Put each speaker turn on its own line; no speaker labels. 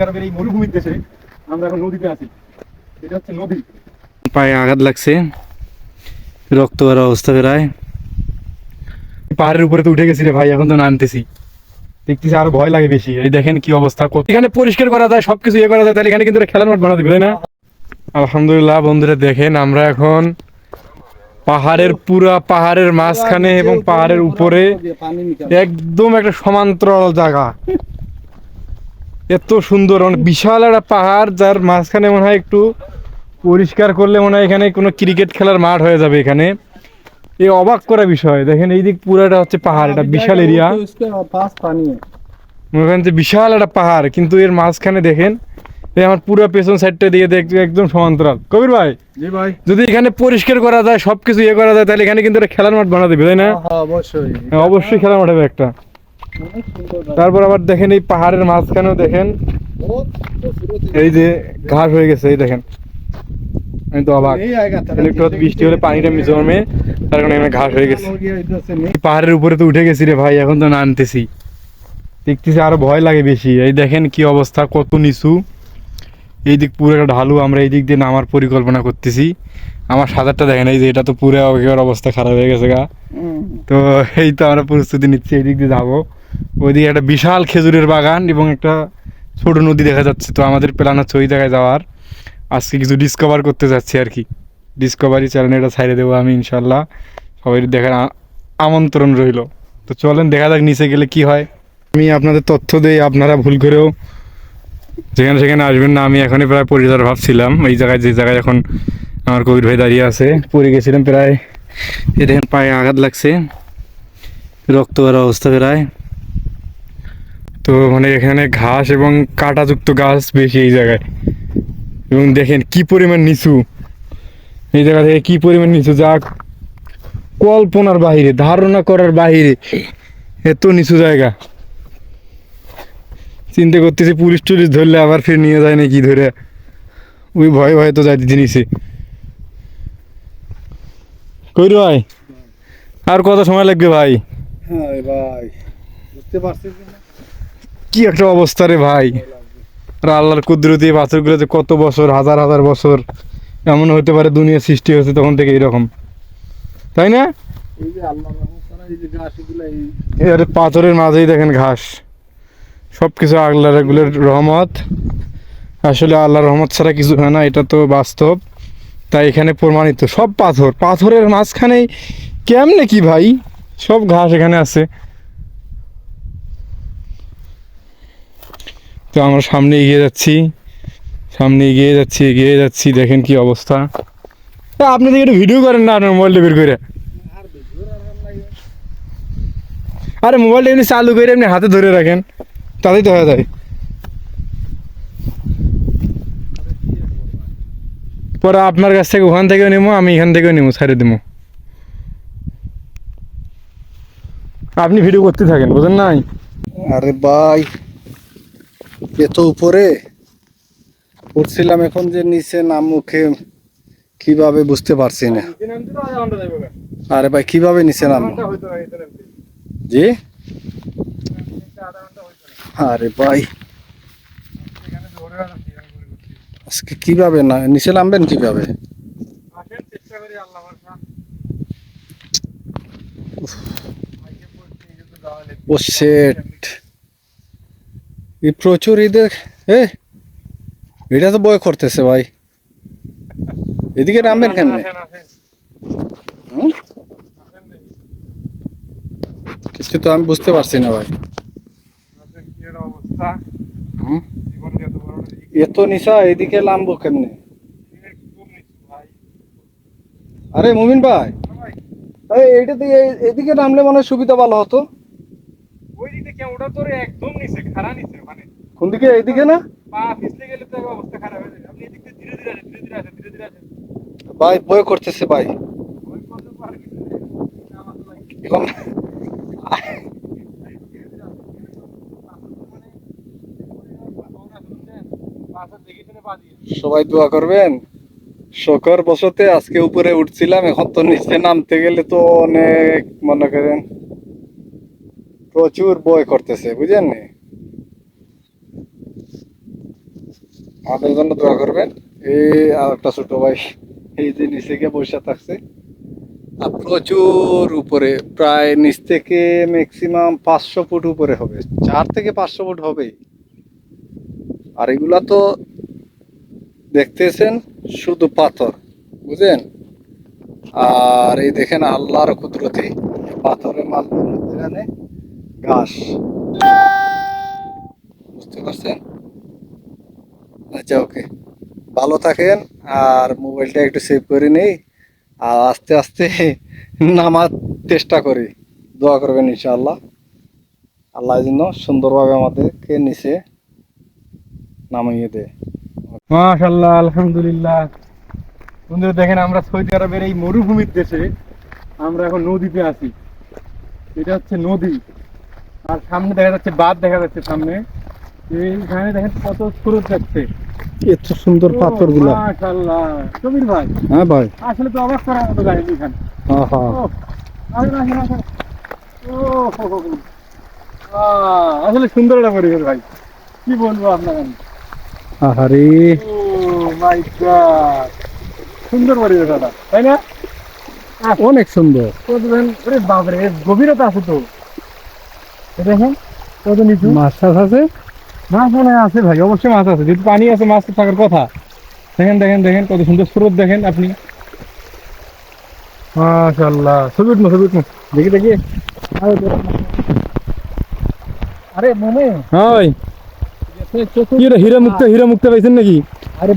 আরবের এই মরুভূমির দেশে আমরা এখন নদীতে আছি। এটা হচ্ছে নদী।
পায়ে আঘাত লাগছে। রক্ত বের অবস্থা বেরায়
পাহাড়ের উপরে তো উঠে গেছি রে ভাই এখন তো নামতেছি। দেখতেছি আরও ভয় লাগে বেশি। এই দেখেন কি অবস্থা। এখানে পরিষ্কার করা যায় সবকিছু ইয়ে করা যায় তাহলে এখানে কিন্তু খেলার মাঠ না? আলহামদুলিল্লাহ বন্ধুরা দেখেন আমরা এখন পাহাড়ের পুরা পাহাড়ের মাঝখানে এবং পাহাড়ের উপরে একদম একটা সমান্তরাল জায়গা। এত সুন্দর মানে বিশাল একটা পাহাড় যার মাঝখানে মনে হয় একটু পরিষ্কার করলে মনে হয় এখানে কোনো ক্রিকেট খেলার মাঠ হয়ে যাবে এখানে। এ অবাক করা বিষয় দেখেন এই দিক পুরাটা হচ্ছে পাহাড় এটা বিশাল এরিয়া ওখানে যে বিশাল একটা পাহাড় কিন্তু এর মাঝখানে দেখেন এই আমার পুরো পেছন সাইডটা দিয়ে দেখ একদম সমান্তরাল। কবির ভাই যদি এখানে পরিষ্কার করা যায় সবকিছু ইয়ে করা যায় তাহলে এখানে কিন্তু খেলার মাঠ বানা দেবে তাই না?
হ্যাঁ, হ্যাঁ, অবশ্যই।
হ্যাঁ, অবশ্যই খেলার মাঠ হবে একটা। তারপর আবার দেখেন এই পাহাড়ের মাঝখানেও দেখেন। এই যে ঘাস হয়ে গেছে এই দেখেন। বৃষ্টি হলে পানিটা জমে তার কারণে ঘাস হয়ে গেছে। পাহাড়ের উপরে তো উঠে গেছি রে ভাই এখন তো নানতেছি দেখতেছি আরও ভয় লাগে বেশি। এই দেখেন কি অবস্থা কত নিচু। এই দিক পুরো একটা ঢালু আমরা এই দিক দিয়ে নামার পরিকল্পনা করতেছি। আমার সাঁতারটা দেখেন এই যে এটা তো পুরো একেবারে অবস্থা খারাপ হয়ে গেছে গা। তো এই তো আমরা প্রস্তুতি নিচ্ছি এই দিক দিয়ে যাব। ওইদিকে একটা বিশাল খেজুরের বাগান এবং একটা ছোট নদী দেখা যাচ্ছে। তো আমাদের প্ল্যান হচ্ছে ওই জায়গায় যাওয়ার। আজকে কিছু ডিসকভার করতে যাচ্ছি আর কি। ডিসকভারি চ্যানেল এটা ছাইড়ে দেবো আমি ইনশাল্লাহ সবাই দেখার আমন্ত্রণ রইল। তো চলেন, দেখা যাক নিচে গেলে কি হয়। আমি আপনাদের তথ্য দেই, আপনারা ভুল করেও যেখানে সেখানে আসবেন না। আমি এখনই প্রায় পরিচার ভাবছিলাম। এই জায়গায়, যে জায়গায় এখন আমার কবির ভাই দাঁড়িয়ে আছে, পড়ে গেছিলাম প্রায়
এ পায়ে আঘাত লাগছে। রক্ত বের অবস্থা বেরায়
তো মানে এখানে ঘাস এবং কাঁটাযুক্ত গাছ বেশি এই জায়গায়। এবং দেখেন কি পরিমাণ নিচু। এই জায়গা থেকে কি পরিমাণ নিচু যা কল্পনার বাহিরে, ধারণা করার বাহিরে এত নিচু জায়গা। চিন্তা করতেছি পুলিশ টুলিশ ধরলে আবার ফির নিয়ে যায় নাকি ধরে। ওই ভয়ে ভয়ে তো যাইতে জিনিসে কই ভাই? আর কত সময় লাগবে ভাই?
হ্যাঁ ভাই, বুঝতে পারছিস কি
একটা অবস্থা রে ভাই? আর আল্লাহর কুদরতি পাথরগুলো যে কত বছর হাজার হাজার বছর এমন হতে পারে দুনিয়া সৃষ্টি হয়েছে তখন থেকে এরকম। তাই না?
আল্লাহ
এর পাথরের মাঝেই দেখেন ঘাস। সব কিছু আল্লাহর এগুলোর রহমত। আসলে আল্লাহর রহমত ছাড়া কিছু হয় না এটা তো বাস্তব। তাই এখানে প্রমাণিত। সব পাথর পাথরের মাঝখানেই কেমনে কি ভাই? সব ঘাস এখানে আছে। তো আমরা সামনে এগিয়ে যাচ্ছি। সামনে এগিয়ে যাচ্ছি এগিয়ে যাচ্ছি, দেখেন কি অবস্থা। আপনি একটু ভিডিও করেন না আপনার মোবাইলটা বের করে। আরে মোবাইলটা এমনি চালু করে এমনি হাতে ধরে রাখেন, তাতেই তো হয়ে যায়। পরে আপনার কাছ থেকে ওখান থেকেও নেব আমি এখান থেকেও নেব ছাড়ে দেবো আপনি ভিডিও করতে থাকেন, বুঝেন নাই?
আরে ভাই। এত উপরে? উঠছিলাম এখন যে নিচে নাম মুখে কীভাবে বুঝতে পারছি না। আরে ভাই কীভাবে নিচে নাম জি? আরে ভাই। আজকে কীভাবে না নিচে নামবেন কীভাবে? ও সেট এই প্রচুর ঈদের এ এটা তো বয় করতেছে ভাই। এদিকে নামবেন কেন কিছু তো আমি বুঝতে পারছি না ভাই। হুম? এত নিশা এদিকে নামবো কেমনে? আরে মুমিন ভাই। এই এইটা দিয়ে এদিকে নামলে মনে হয় সুবিধা ভালো হতো।
ওটা তোর একদম নিচে খাড়া নিচে মানে
কোন দিকে? এইদিকে না?
পা পিছলে গেলে তো অবস্থা খারাপ হয়ে যাবে। আপনি এদিক থেকে ধীরে ধীরে ধীরে ধীরে আসেন ধীরে ধীরে আসেন।
ভাই বয় করতেছে ভাই। এখন সবাই দোয়া করবেন। শকর বসতে আজকে উপরে উঠছিলাম এখন তো নিচে নামতে গেলে তো অনেক মনে করেন প্রচুর বয় করতেছে, বুঝেন নি? আমাদের জন্য দোয়া করবেন। এই আর একটা ছোট ভাই এই যে নিচে গিয়ে বসে থাকছে। আর প্রচুর উপরে, প্রায় নিচ থেকে ম্যাক্সিমাম পাঁচশো ফুট উপরে হবে। চার থেকে পাঁচশো ফুট হবে আর এগুলা তো দেখতেছেন, শুধু পাথর, বুঝেন? আর এই দেখেন আল্লাহর কুদরতি, পাথরের মাঝখানে ঘাস বুঝতে পারছেন? আচ্ছা ওকে ভালো থাকেন আর মোবাইলটা একটু সেভ করে নেই আর আস্তে আস্তে নামার চেষ্টা করি। দোয়া করবেন ইনশাআল্লাহ। আল্লাহ যেন সুন্দরভাবে আমাদেরকে নিচে নামিয়ে দেয়।
মাশাল্লাহ আলহামদুলিল্লাহ। বন্ধুরা, দেখেন আমরা সৌদি আরবের এই মরুভূমির দেশে আমরা এখন নদীতে আছি। এটা হচ্ছে নদী। আর সামনে দেখা যাচ্ছে বাঁধ দেখা যাচ্ছে সামনে। এইখানে দেখেন কত যাচ্ছে
এত সুন্দর
মাশাল্লাহ কবির ভাই।
হ্যাঁ ভাই।
আসলে তো অবাক করার মতো গাড়ি এখানে।
হ্যাঁ হ্যাঁ।
ও, হো, হো, আসলে সুন্দর একটা পরিবেশ ভাই। কি বলব আপনাকে?
আহারে।
My God. সুন্দর পরিবেশ দাদা তাই না?
অনেক সুন্দর।
কত বাপরে গভীরতা আছে তো। দেখেন কত নিচু?
মাছ টাছ আছে?
মাছ মনে আছে ভাই অবশ্যই মাছ আছে। যেহেতু পানি আছে মাছ থাকার কথা। দেখেন দেখেন দেখেন কত সুন্দর স্রোত দেখেন আপনি। মাশাল্লাহ ছবি উঠনো ছবি উঠনো। দেখি দেখি। আরে মনে?
হয়। হীরা মুক্ত হীরা মুক্ত পাইছেন নাকি?
আরে